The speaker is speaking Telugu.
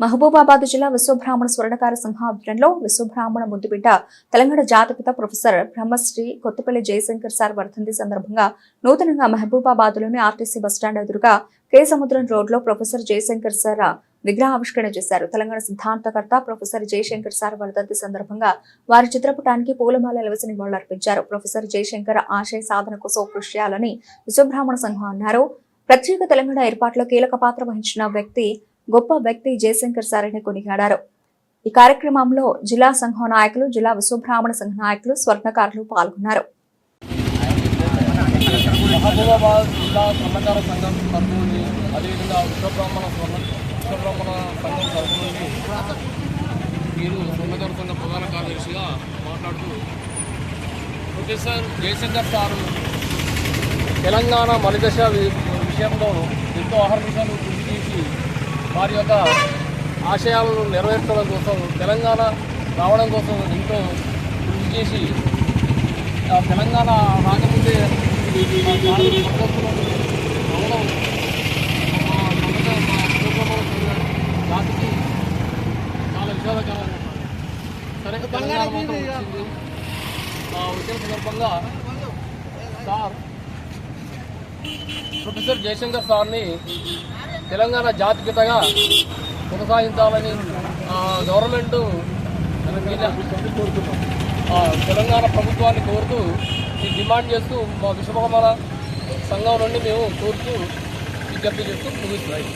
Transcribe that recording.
మహబూబాబాద్ జిల్లా విశ్వబ్రాహ్మణ స్వర్ణకార సంఘ ఆధ్వర్యంలో విశ్వబ్రాహ్మణ ముద్దుబిడ్డ తెలంగాణ జాతిపిత ప్రొఫెసర్ బ్రహ్మశ్రీ కొత్తపల్లి జయశంకర్ సార్ వర్ధంతి సందర్భంగా నూతనంగా మహబూబాబాద్లోని ఆర్టీసీ బస్టాండ్ ఎదురుగా కే సముద్రం రోడ్లో ప్రొఫెసర్ జయశంకర్ సార్ విగ్రహావిష్కరణ చేశారు. తెలంగాణ సిద్ధాంతకర్త ప్రొఫెసర్ జయశంకర్ సార్ వర్ధంతి సందర్భంగా వారి చిత్రపటానికి పూలమాల వేసి నివాళులర్పించారు ప్రొఫెసర్ జయశంకర్ ఆశయ సాధన కోసం కృషి చేయాలని విశ్వబ్రాహ్మణ సంఘం అన్నారు. ప్రత్యేక తెలంగాణ ఏర్పాటులో కీలక పాత్ర వహించిన వ్యక్తి గొప్ప వ్యక్తి జయశంకర్ సారిని కొనియాడారు. ఈ కార్యక్రమంలో జిల్లా సంఘం నాయకులు జిల్లా విశ్వబ్రాహ్మణ సంఘ నాయకులు స్వర్ణకారులు పాల్గొన్నారు. మహబూబాబాద్ జిల్లా స్వర్ణకార సంఘం తరఫు నుండి అదేవిధంగా విశ్వబ్రాహ్మణ స్వర్ణ విశ్వబ్రాహ్మణ సంఘం తరఫు నుండి మీరు స్వర్ణకార సంఘ ప్రధాన కార్యదర్శిగా మాట్లాడుతూ ప్రొఫెసర్ జయశంకర్ సారు తెలంగాణ మలిదశ విషయంలో ఎంతో అహర్నిశలు కృషి చేసి వారి యొక్క ఆశయాలను నెరవేర్చడం కోసం తెలంగాణ రావడం కోసం ఎంతో కృషి చేసి తెలంగాణ రాకముందే జాతికి చాలా విషాదకరం సరే తెలంగాణ వచ్చింది. వచ్చిన సందర్భంగా సార్ ప్రొఫెసర్ జయశంకర్ సార్ని తెలంగాణ జాతిగతగా కొనసాగించాలని గవర్నమెంట్ కోరుతున్నాం తెలంగాణ ప్రభుత్వాన్ని కోరుతూ ఈ డిమాండ్ చేస్తూ మా విశ్వకర్మల సంఘం నుండి మేము కోరుతూ విజ్ఞప్తి చేస్తూ ముగిస్తున్నాయి.